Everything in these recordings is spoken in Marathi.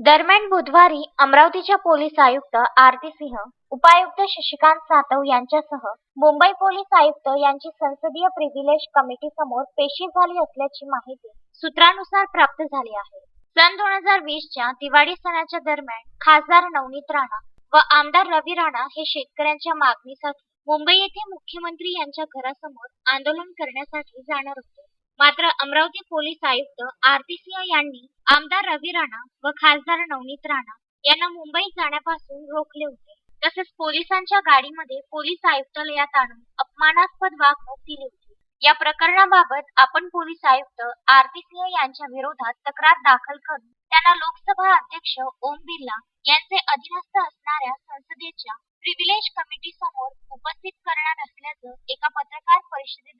दरम्यान बुधवारी अमरावतीच्या पोलीस आयुक्त आरती सिंह उपायुक्त शशिकांत सातव यांच्यासह मुंबई पोलीस आयुक्त यांची संसदीय प्रिव्हिलेज कमिटी समोर पेशी झाली असल्याची माहिती सूत्रानुसार प्राप्त झाली आहे. सन दोन हजार वीसच्या दिवाळी सणाच्या दरम्यान खासदार नवनीत राणा व आमदार रवी राणा हे शेतकऱ्यांच्या मागणीसाठी मुंबई येथे मुख्यमंत्री यांच्या घरासमोर आंदोलन करण्यासाठी जाणार होते. मात्र अमरावती पोलीस आयुक्त आरती सिंह यांनी आमदार रवी राणा व खासदार नवनीत राणा यांना मुंबईत जाण्यापासून रोखले होते. तसेच पोलिसांच्या गाडीमध्ये पोलीस आयुक्तालयात आणून अपमानास्पद वागणूक दिली होती. या प्रकरणाबाबत आपण पोलीस आयुक्त आरती सिंह यांच्या विरोधात तक्रार दाखल करून त्यांना लोकसभा अध्यक्ष ओम बिर्ला यांचे अधीनस्थ असणाऱ्या संसदेच्या प्रिव्हिलेज कमिटी समोर उपस्थित करणार असल्याचं एका पत्रकार परिषदेत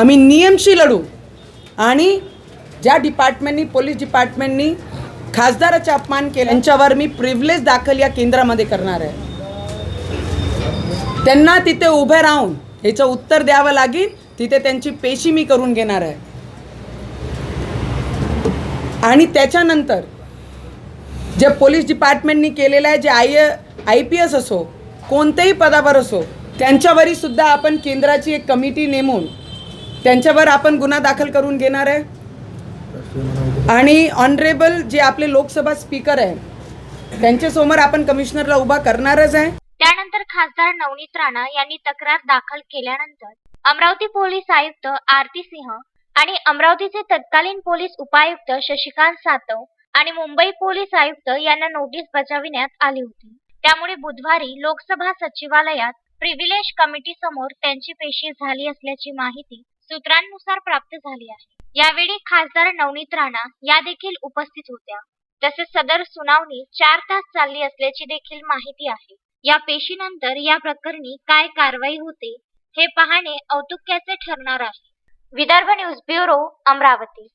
आम्ही नियमशी लढू. आणि ज्या डिपार्टमेंटनी पोलीस डिपार्टमेंटनी खासदाराचा अपमान केला त्यांच्यावर मी प्रिव्हिलेज दाखल या केंद्रामध्ये करणार आहे. त्यांना तिथे उभे राहून ह्याचं उत्तर द्यावं लागेल तिथे त्यांची पेशी मी करून घेणार आहे. आणि त्याच्यानंतर जे पोलीस डिपार्टमेंटनी केलेलं आहे जे आय आय पी एस असो कोणत्याही पदावर असो त्यांच्यावरही सुद्धा आपण केंद्राची एक कमिटी नेमून त्यांच्यावर आपण गुन्हा दाखल करून घेणार आहे. आणि ऑनरेबल जे आपले लोकसभा स्पीकर आहे त्यांच्यासमोर आपण कमिशनरला उभा करणारच आहे. त्यानंतर खासदार नवनीत राणा यांनी तक्रार दाखल केल्यानंतर अमरावती पोलीस आयुक्त आरती सिंह आणि अमरावतीचे तत्कालीन पोलीस उपायुक्त शशिकांत सातव आणि मुंबई पोलीस आयुक्त यांना नोटीस बजाविण्यात आली होती. त्यामुळे बुधवारी लोकसभा सचिवालयात प्रिव्हिलेज कमिटी समोर त्यांची पेशी झाली असल्याची माहिती सूत्रांनुसार प्राप्त झाली आहे. यावेळी खासदार नवनीत राणा या देखील उपस्थित होत्या. तसेच सदर सुनावणी चार तास चालली असल्याची देखील माहिती आहे. या पेशीनंतर या प्रकरणी काय कारवाई होते हे पाहणे औतुक्याचे ठरणार आहे. Vidarbha news bureau Amravati.